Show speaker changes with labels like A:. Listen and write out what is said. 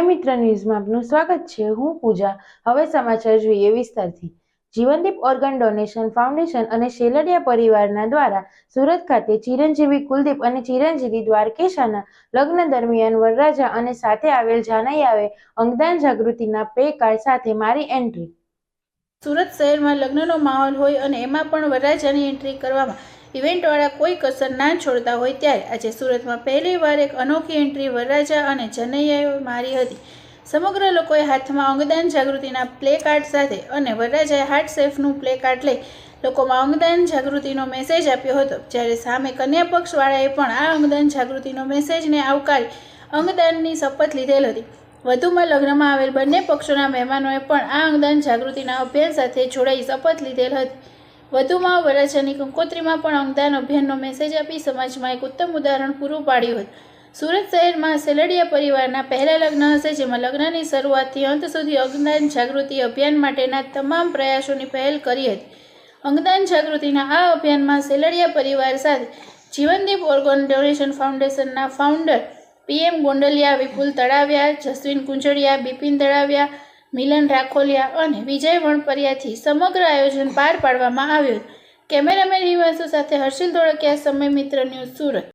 A: મિત્ર ન્યૂઝમાં આપનું સ્વાગત છે. હું પૂજા. હવે સમાચાર જોઈએ વિસ્તારથી. જીવનદીપ ઓર્ગન ડોનેશન ફાઉન્ડેશન અને શેલડિયા પરિવારના દ્વારા સુરત ખાતે ચિરંજીવી કુલદીપ અને ચિરંજીવી દ્વારકેશાના લગ્ન દરમિયાન વરરાજા અને સાથે આવેલ જાનૈયાએ અંગદાન જાગૃતિના પે કાર્ડ સાથે મારી એન્ટ્રી.
B: સુરત શહેરમાં લગ્નનો માહોલ હોય અને એમાં પણ વરરાજાની એન્ટ્રી કરવામાં ઇવેન્ટવાળા કોઈ કસર ના છોડતા હોય ત્યારે આજે સુરતમાં પહેલીવાર એક અનોખી એન્ટ્રી વરરાજા અને જનૈયાએ મારી હતી. સમગ્ર લોકોએ હાથમાં અંગદાન જાગૃતિના પ્લે કાર્ડ સાથે અને વરરાજાએ હાર્ટ સેફનું પ્લે કાર્ડ લઈ લોકોમાં અંગદાન જાગૃતિનો મેસેજ આપ્યો હતો. જ્યારે સામે કન્યા પક્ષવાળાએ પણ આ અંગદાન જાગૃતિનો મેસેજને આવકારી અંગદાનની શપથ લીધેલ હતી. વધુમાં લગ્નમાં આવેલ બંને પક્ષોના મહેમાનોએ પણ આ અંગદાન જાગૃતિના અભિયાન સાથે જોડાઈ શપથ લીધેલ હતી. વધુમાં વરાછાની કંકોત્રીમાં પણ અંગદાન અભિયાનનો મેસેજ આપી સમાજમાં એક ઉત્તમ ઉદાહરણ પૂરું પાડ્યું હતું. સુરત શહેરમાં સેલડિયા પરિવારના પહેલા લગ્ન હશે, જેમાં લગ્નની શરૂઆતથી અંત સુધી અંગદાન જાગૃતિ અભિયાન માટેના તમામ પ્રયાસોની પહેલ કરી હતી. અંગદાન જાગૃતિના આ અભિયાનમાં સેલડિયા પરિવાર સાથે જીવનદીપ ઓર્ગન ડોનેશન ફાઉન્ડેશનના founder P M Gondaliya Vipul Talaviya Jasvin Kunjaliya Bipin Talaviya Milan Rakholiya અને વિજય વણપરિયાથી સમગ્ર આયોજન પાર પાડવામાં આવ્યું. કેમેરામેન હિમાંશુ સાથે હર્ષિલ ધોળકિયા સમય મિત્ર ન્યૂઝ સુરત.